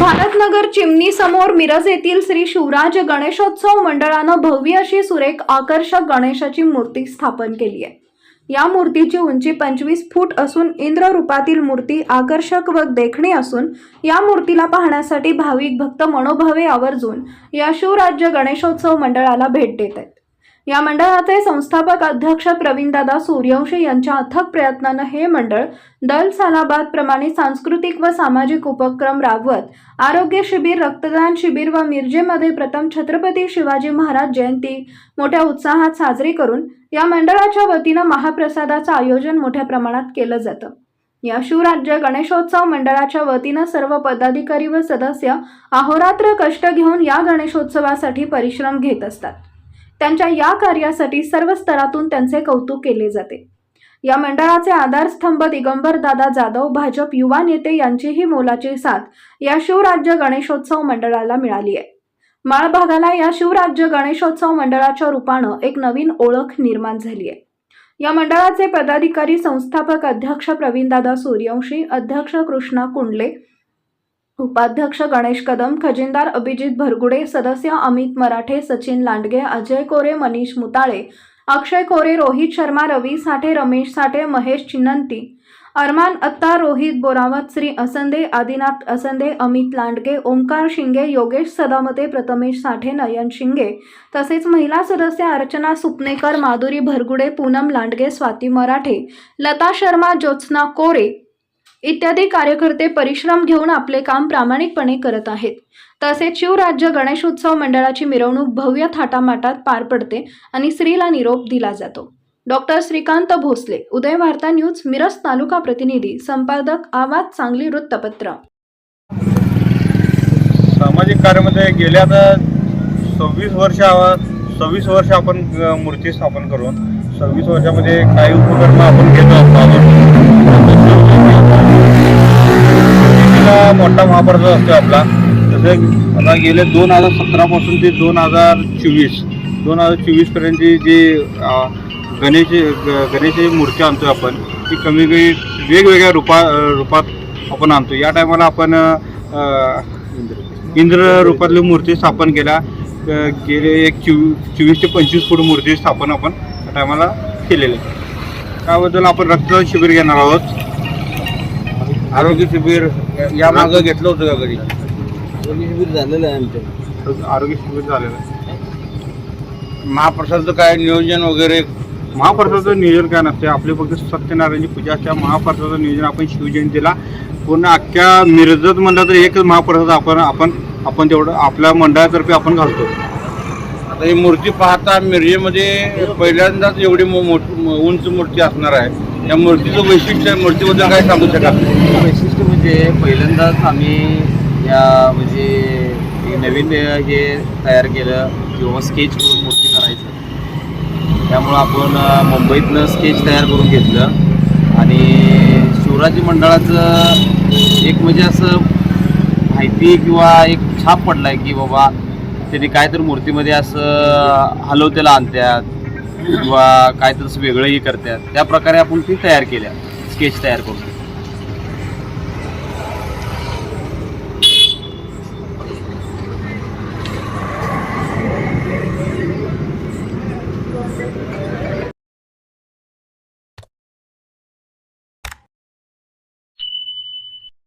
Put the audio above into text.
भारतनगर चिमणी समोर मिरज येथील श्री शिवराज गणेशोत्सव मंडळानं भव्य अशी सुरेख आकर्षक गणेशाची मूर्ती स्थापन केली आहे. या मूर्तीची उंची पंचवीस फूट असून इंद्र रूपातील मूर्ती आकर्षक व देखणी असून या मूर्तीला पाहण्यासाठी भाविक भक्त मनोभावे आवर्जून या शिवराज्य गणेशोत्सव मंडळाला भेट देत आहेत. या मंडळाचे संस्थापक अध्यक्ष प्रवीणदादा सूर्यवंशी यांच्या अथक प्रयत्नानं हे मंडळ दल सालाबाद प्रमाणे सांस्कृतिक व सामाजिक उपक्रम राबवत आरोग्य शिबिर रक्तदान शिबिर व मिरजेमध्ये प्रथम छत्रपती शिवाजी महाराज जयंती मोठ्या उत्साहात साजरी करून या मंडळाच्या वतीनं महाप्रसादाचं आयोजन मोठ्या प्रमाणात केलं जातं. या शिवराज्य गणेशोत्सव मंडळाच्या वतीनं सर्व पदाधिकारी व सदस्य अहोरात्र कष्ट घेऊन या गणेशोत्सवासाठी परिश्रम घेत असतात. त्यांच्या या कार्यासाठी सर्व स्तरातून त्यांचे कौतुक केले जाते. या मंडळाचे आधारस्तंभ दिगंबर दादा जाधव भाजप युवा नेते यांचीही मोलाची साथ या शिवराज्य गणेशोत्सव मंडळाला मिळाली आहे. माळ भागाला या शिवराज्य गणेशोत्सव मंडळाच्या रूपानं एक नवीन ओळख निर्माण झाली आहे. या मंडळाचे पदाधिकारी संस्थापक अध्यक्ष प्रवीणदादा सूर्यवंशी अध्यक्ष कृष्णा कुंडले उपाध्यक्ष गणेश कदम खजिनदार अभिजित भरगुडे सदस्य अमित मराठे सचिन लांडगे अजय कोरे मनीष मुताळे अक्षय कोरे रोहित शर्मा रवी साठे रमेश साठे महेश चिनंती अरमान अत्ता रोहित बोरावत श्री असंदे आदिनाथ असंदे अमित लांडगे ओंकार शिंगे योगेश सदामते प्रथमेश साठे नयन शिंगे तसेच महिला सदस्य अर्चना सुपनेकर माधुरी भरगुडे पूनम लांडगे स्वाती मराठे लता शर्मा ज्योत्स्ना कोरे इत्यादी कार्यकर्ते परिश्रम घेऊन आपले काम प्रामाणिकपणे करत आहेत. तसेच शिवराज्य गणेशोत्सव मंडळाची मिरवणूक भव्य थाटामाटात पार पडते आणि स्त्रीला निरोप दिला जातो. डॉक्टर श्रीकांत भोसले उदय वार्ता न्यूज मिरज तालुका प्रतिनिधी संपादक आवाज सांगली वृत्तपत्र. सामाजिक कार्यामध्ये गेल्या सव्वीस वर्ष सव्वीस वर्ष आपण मूर्ती स्थापन करून सव्वीस वर्षामध्ये काही उपक्रम आपण घेतो मोठा महापर्व असतो आपला. तसं आता गेले दोन हजार सतरापासून ते दोन हजार चोवीस दोन हजार चोवीसपर्यंतची जी गणेश ग- गणेशाची मूर्ती आणतो आपण ती कमी कमी वेगवेगळ्या रूपा रूपात आपण आणतो या टायमाला आपण इंद्र रूपातली मूर्ती स्थापन केल्या गेले एक चोवीस चोवीस ते पंचवीस फूट मूर्ती स्थापन आपण त्या टायमाला केलेली आहे. त्याबद्दल आपण रक्तदान शिबिर घेणार आहोत. आरोग्य शिबिर या मागं घेतलं होतं का घरी? शिबिर झालेलं आहे आमचं. आरोग्य शिबिर झालेलं आहे. महाप्रसादचं काय नियोजन वगैरे? महाप्रसादाचं नियोजन काय नसते. आपली फक्त सत्यनारायणची पूजा असते महाप्रसादाचं नियोजन आपण शिवजयंतीला पूर्ण अख्ख्या मिरजत म्हणलं तर एकच महाप्रसाद आपण आपण आपण तेवढं आपल्या मंडळातर्फे आपण घालतो. आता ही मूर्ती पाहता मिरजेमध्ये पहिल्यांदाच एवढी मो- मोठ- म- उंच मूर्ती असणार आहे. या मूर्तीचं वैशिष्ट्य मूर्तीबद्दल काय सांगू शकाल? वैशिष्ट्य म्हणजे पहिल्यांदाच आम्ही या म्हणजे हे नवीन हे तयार केलं किंवा स्केच करून मूर्ती करायचं. त्यामुळं आपण मुंबईतनं स्केच तयार करून घेतलं. आणि शिवराजी मंडळाचं एक म्हणजे असं माहिती किंवा एक छाप पडला आहे की बाबा त्यांनी काय तर मूर्तीमध्ये असं हलवतेला आणतात किंवा काहीतरी तसं वेगळंही करतात. त्या प्रकारे आपण ती तयार केल्या. स्केच तयार करून.